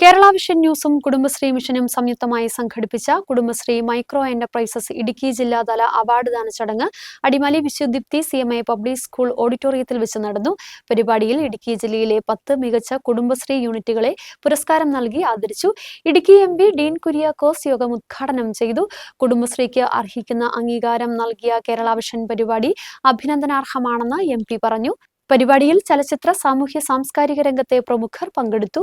Kerala vision ന്യൂസും കുടുംബശ്രീ മിഷനും സംയുക്തമായി സംഘടിപ്പിച്ച കുടുംബശ്രീ മൈക്രോ എന്റർപ്രൈസസ് ഇടുക്കി ജില്ലാതല അവാർഡ് ദാന ചടങ്ങ് Adimali Vishwadeepthi C M I public school ഓഡിറ്റോറിയത്തിൽ വെച്ച് നടന്നു. പരിപാടിയിൽ ഇടുക്കി ജില്ലയിലെ പത്ത് മികച്ച കുടുംബശ്രീ യൂണിറ്റുകളെ പുരസ്കാരം നൽകി ആദരിച്ചു. Idukki M P Dean Kuriakose യോഗം ഉദ്ഘാടനം ചെയ്തു. കുടുംബശ്രീക്ക് അർഹിക്കുന്ന അംഗീകാരം നൽകിയ കേരള വിഷൻ പരിപാടി അഭിനന്ദനാർഹമാണെന്ന് എം പറഞ്ഞു. പരിപാടിയിൽ ചലച്ചിത്ര സാമൂഹ്യ സാംസ്കാരിക രംഗത്തെ പ്രമുഖർ പങ്കെടുത്തു.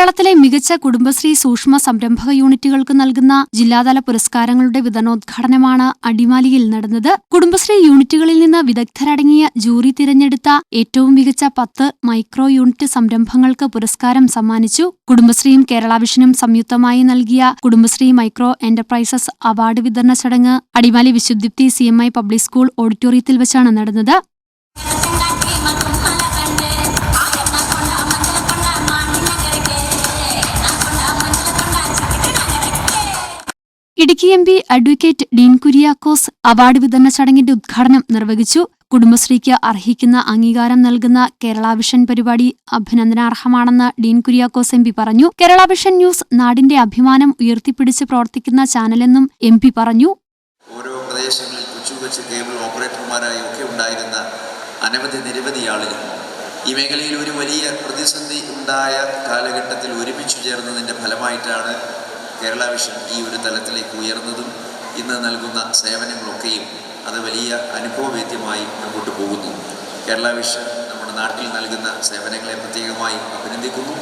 കേരളത്തിലെ മികച്ച കുടുംബശ്രീ സൂക്ഷ്മ സംരംഭക യൂണിറ്റുകൾക്ക് നൽകുന്ന ജില്ലാതല പുരസ്കാരങ്ങളുടെ വിതരണോദ്ഘാടനമാണ് അടിമാലിയിൽ നടന്നത്. കുടുംബശ്രീ യൂണിറ്റുകളിൽ നിന്ന് വിദഗ്ധരടങ്ങിയ ജൂറി തിരഞ്ഞെടുത്ത ഏറ്റവും മികച്ച പത്ത് മൈക്രോ യൂണിറ്റ് സംരംഭങ്ങൾക്ക് പുരസ്കാരം സമ്മാനിച്ചു. കുടുംബശ്രീയും കേരള വിഷനും സംയുക്തമായി നൽകിയ കുടുംബശ്രീ മൈക്രോ എന്റർപ്രൈസസ് അവാർഡ് വിതരണ ചടങ്ങ് Adimali Vishwadeepthi C public school ഓഡിറ്റോറിയത്തിൽ വെച്ചാണ് നടന്നത്. Idukki M P advocate Dean Kuriakose award വിതരണ ചടങ്ങിന്റെ ഉദ്ഘാടനം നിർവഹിച്ചു. കുടുംബശ്രീക്ക് അർഹിക്കുന്ന അംഗീകാരം നൽകുന്ന കേരള വിഷൻ പരിപാടി അഭിനന്ദനാർഹമാണെന്ന് ഡീൻ കുര്യാക്കോസ് എം പറഞ്ഞു. കേരള വിഷൻ ന്യൂസ് നാടിന്റെ അഭിമാനം ഉയർത്തിപ്പിടിച്ച് പ്രവർത്തിക്കുന്ന ചാനലെന്നും എം പറഞ്ഞു. ഓരോ പ്രദേശങ്ങളിൽ കേബിൾ ഓപ്പറേറ്റർമാരായി ഒക്കെ ഉണ്ടായിരുന്ന അനവധി നിരവധി ആളുകൾ ഈ മേഖലയിൽ ഒരു വലിയ പ്രതിസന്ധി ഉണ്ടായ കാലഘട്ടത്തിൽ ഒരുമിച്ചു ചേർന്നതിന്റെ ഫലമായിട്ടാണ് കേരള വിഷൻ ഈ ഒരു തലത്തിലേക്ക് ഉയർന്നതും ഇന്ന് നൽകുന്ന സേവനങ്ങളൊക്കെയും അത് വലിയ അനുഭവവേദ്യമായി മുമ്പോട്ട് പോകുന്നു. കേരള വിഷൻ നമ്മുടെ നാട്ടിൽ നൽകുന്ന സേവനങ്ങളെ പ്രത്യേകമായി അഭിനന്ദിക്കുന്നു.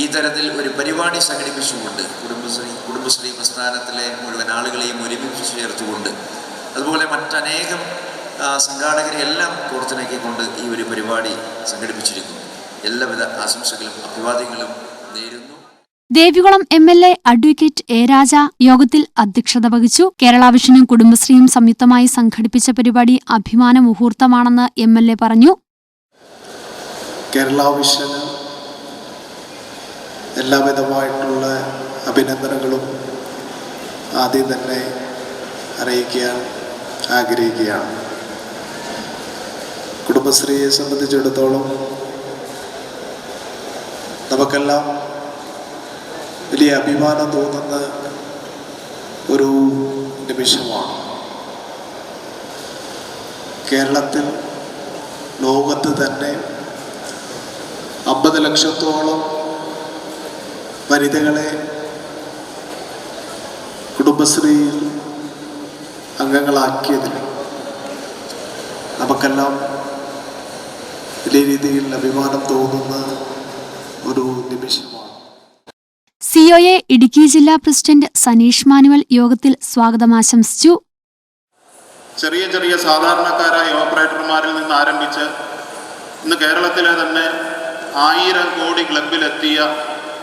ഈ തരത്തിൽ ഒരു പരിപാടി സംഘടിപ്പിച്ചുകൊണ്ട് കുടുംബശ്രീ കുടുംബശ്രീ പ്രസ്ഥാനത്തിലെ മുഴുവൻ ആളുകളെയും ഒരുമിച്ച് ചേർത്തുകൊണ്ട് അതുപോലെ മറ്റനേകം സംഘാടകരെ എല്ലാം കോർത്തിണക്കിക്കൊണ്ട് ഈ ഒരു പരിപാടി സംഘടിപ്പിച്ചിരിക്കുന്നു. എല്ലാവിധ ആശംസകളും അഭിവാദ്യങ്ങളും നേരുന്നു. Devikulam M L A advocate A Raja യോഗത്തിൽ അധ്യക്ഷത വഹിച്ചു. കേരള വിഷനും കുടുംബശ്രീയും സംയുക്തമായി സംഘടിപ്പിച്ച പരിപാടി അഭിമാന മുഹൂർത്തമാണെന്ന് എം എൽ എ പറഞ്ഞു. കേരള വിഷന് എല്ലാവിധമായിട്ടുള്ള അഭിനന്ദനങ്ങളും ആദ്യം തന്നെ അറിയിക്കാൻ ആഗ്രഹിക്കുകയാണ്. കുടുംബശ്രീയെ സംബന്ധിച്ചിടത്തോളം നമുക്കെല്ലാം വലിയ അഭിമാനം തോന്നുന്ന ഒരു നിമിഷമാണ്. കേരളത്തിൽ ലോകത്ത് തന്നെ അമ്പത് ലക്ഷത്തോളം വനിതകളെ കുടുംബശ്രീയിൽ അംഗങ്ങളാക്കിയതിൽ നമുക്കെല്ലാം വലിയ രീതിയിൽ അഭിമാനം തോന്നുന്ന ഒരു നിമിഷമാണ്. സിഒഎ ഇടുക്കി ജില്ലാ പ്രസിഡന്റ് സനീഷ് മാനുവൽ യോഗത്തിൽ സ്വാഗതം ആശംസിച്ചു ചെറിയ ചെറിയ സാധാരണക്കാരായ ഓപ്പറേറ്റർമാരിൽ നിന്ന് ആരംഭിച്ച് ഇന്ന് കേരളത്തിലെ തന്നെ ആയിരം കോടി ക്ലബിലെത്തിയ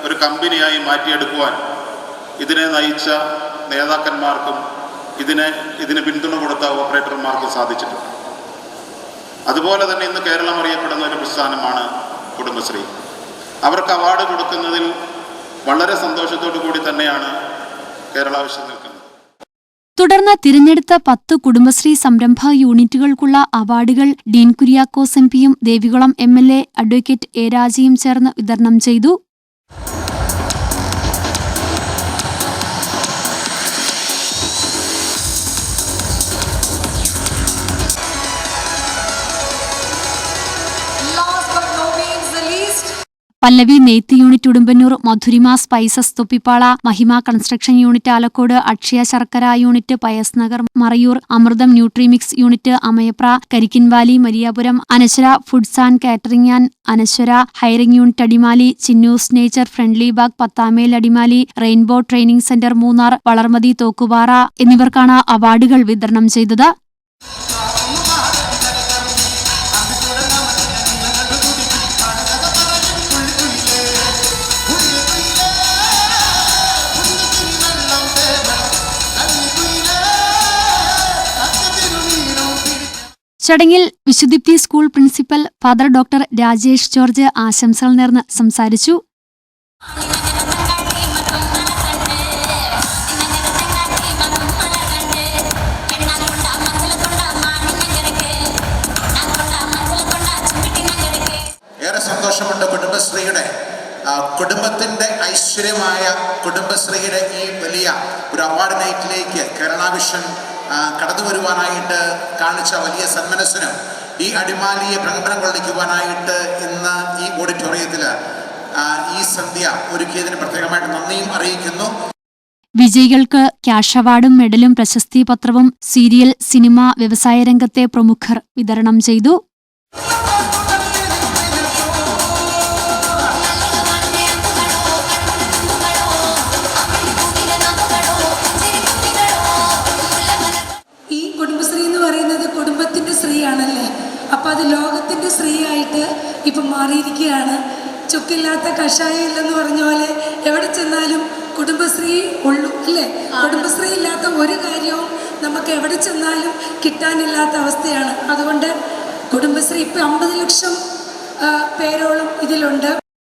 ഒരു കമ്പനിയായി മാറ്റിയെടുക്കുവാൻ ഇതിനെ നയിച്ച നേതാക്കന്മാർക്കും ഇതിനെ ഇതിന് പിന്തുണ കൊടുത്ത ഓപ്പറേറ്റർമാർക്കും സാധിച്ചിട്ടുണ്ട്. അതുപോലെ തന്നെ ഇന്ന് കേരളം അറിയപ്പെടുന്ന ഒരു പ്രസ്ഥാനമാണ് കുടുംബശ്രീ. അവർക്ക് അവാർഡ് കൊടുക്കുന്നതിൽ വളരെ സന്തോഷത്തോടു കൂടി തന്നെയാണ് കേരള വിഷൻ തുടർന്ന് തിരഞ്ഞെടുത്ത പത്ത് കുടുംബശ്രീ സംരംഭ യൂണിറ്റുകൾക്കുള്ള അവാർഡുകൾ ഡീൻ കുര്യാക്കോസ് എം പിയും Devikulam M L A advocate A രാജയും ചേർന്ന് വിതരണം ചെയ്തു. പല്ലവി നെയ്ത്ത് യൂണിറ്റ് ഉടുമ്പന്നൂർ മധുരിമ സ്പൈസസ് തൊപ്പിപ്പാള മഹിമ construction unit Alakode Akshaya Sharkara unit Pius Nagar Marayoor Amritham nutrimix unit Amayapra Karikkinvali Mariyapuram Anaswara foods and catering and Anaswara hiring unit Adimali Chinnus nature friendly bag Pathamel Adimali rainbow training centre Munnar Valarmathi Thokkupara എന്നിവർക്കാണ് അവാർഡുകൾ വിതരണം ചെയ്തത്. ചടങ്ങിൽ Vishwadeepthi school principal father doctor Rajesh George ആശംസകൾ നേർന്ന് സംസാരിച്ചു. ഏറെ കുടുംബശ്രീയുടെ കുടുംബത്തിന്റെ ഐശ്വര്യമായ കുടുംബശ്രീയുടെ ഈ വലിയ ഒരു അവാർഡ് നൈറ്റിലേക്ക് കേരളാവിഷൻ കടന്നു വരുവാനായിട്ട് കാണിച്ച വലിയ സന്മനസ്സിനും ഈ അടിമാലിയെ പ്രകടനം കൊള്ളിക്കുവാനായിട്ട് ഇന്ന് ഈ ഓഡിറ്റോറിയത്തിൽ ഈ സന്ധ്യ ഒരുക്കിയതിന് പ്രത്യേകമായിട്ട് നന്ദിയും അറിയിക്കുന്നു. വിജയികൾക്ക് ക്യാഷ് അവാർഡും മെഡലും പ്രശസ്തി പത്രവും സീരിയൽ സിനിമ വ്യവസായ രംഗത്തെ പ്രമുഖർ വിതരണം ചെയ്തു. അപ്പോൾ അത് ലോകത്തിന്റെ സ്ത്രീയായിട്ട് ഇപ്പം മാറിയിരിക്കുകയാണ്. ചുക്കില്ലാത്ത കഷായം ഇല്ലെന്ന് പറഞ്ഞ പോലെ എവിടെ ചെന്നാലും കുടുംബശ്രീ ഉള്ളൂ അല്ലേ? കുടുംബശ്രീ ഇല്ലാത്ത ഒരു കാര്യവും നമുക്ക് എവിടെ ചെന്നാലും കിട്ടാനില്ലാത്ത അവസ്ഥയാണ്. അതുകൊണ്ട് കുടുംബശ്രീ ഇപ്പം അമ്പത് ലക്ഷം പേരോളം ഇതിലുണ്ട്.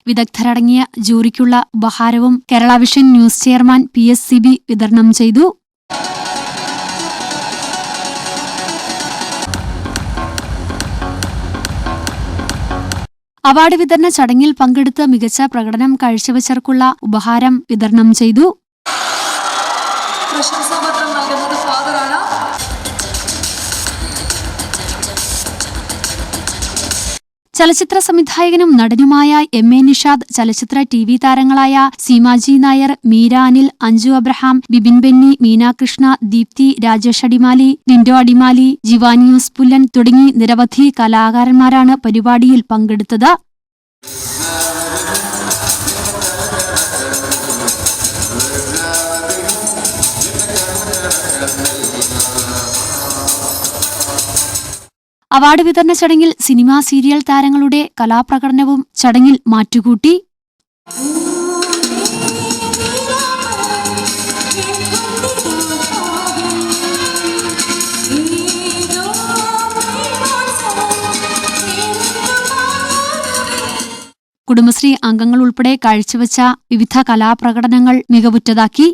വിദഗ്ധരടങ്ങിയ ജൂറിക്കുള്ള ഉപഹാരവും Kerala vision news chairman P S C B വിതരണം ചെയ്തു. അവാർഡ് വിതരണ ചടങ്ങിൽ പങ്കെടുത്ത് മികച്ച പ്രകടനം കാഴ്ചവച്ചവർക്കുള്ള ഉപഹാരം വിതരണം ചെയ്തു. ചലച്ചിത്ര സംവിധായകനും നടനുമായ എം എ നിഷാദ് ചലച്ചിത്ര ടി വി താരങ്ങളായ സീമാജി നായർ മീര അനിൽ അഞ്ജു അബ്രഹാം ബിബിൻ ബെന്നി മീനാകൃഷ്ണ ദീപ്തി രാജേഷ് അടിമാലി ലിൻഡോ അടിമാലി ജിവാനിയൂസ് പുല്ലൻ തുടങ്ങി നിരവധി കലാകാരന്മാരാണ് പരിപാടിയിൽ പങ്കെടുത്തത്. അവാർഡ് വിതരണ ചടങ്ങിൽ സിനിമാ സീരിയൽ താരങ്ങളുടെ കലാപ്രകടനവും ചടങ്ങിൽ മാറ്റുകൂട്ടി. കുടുംബശ്രീ അംഗങ്ങൾ ഉൾപ്പെടെ കാഴ്ചവെച്ച വിവിധ കലാപ്രകടനങ്ങൾ മികവുറ്റതാക്കി.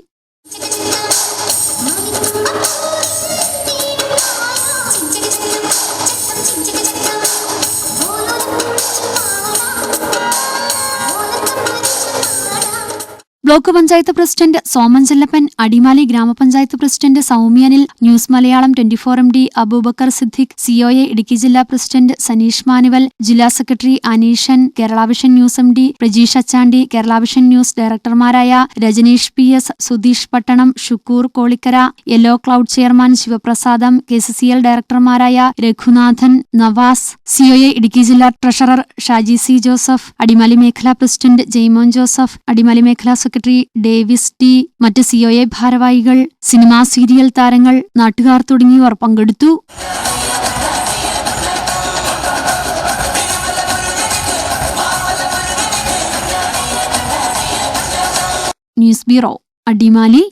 Block panchayat president Soman Chellappan Adimali gramapanchayat president സൗമ്യനിൽ news Malayalam twenty four M D Abubakar Siddique COA Idukki ജില്ലാ പ്രസിഡന്റ് സനീഷ് മാനുവൽ ജില്ലാ secretary Aneeshan Keralavision news M D Prajeesh Achandi Keralavision news ഡയറക്ടർമാരായ Rajaneesh P S Sudheesh Pattanam Shukkur Kolikkara yellow cloud chairman Shivaprasadam K C C L ഡയറക്ടർമാരായ Raghunathan Navas COA Idukki ജില്ലാ treasurer Shaji C Joseph Adimali മേഖലാ president Jaimon Joseph Adimali മേഖലാ secretary Davis T മറ്റ് COA ഭാരവാഹികൾ cinema serial താരങ്ങൾ നാട്ടുകാർ തുടങ്ങിയവർ പങ്കെടുത്തു. News bureau Adimali.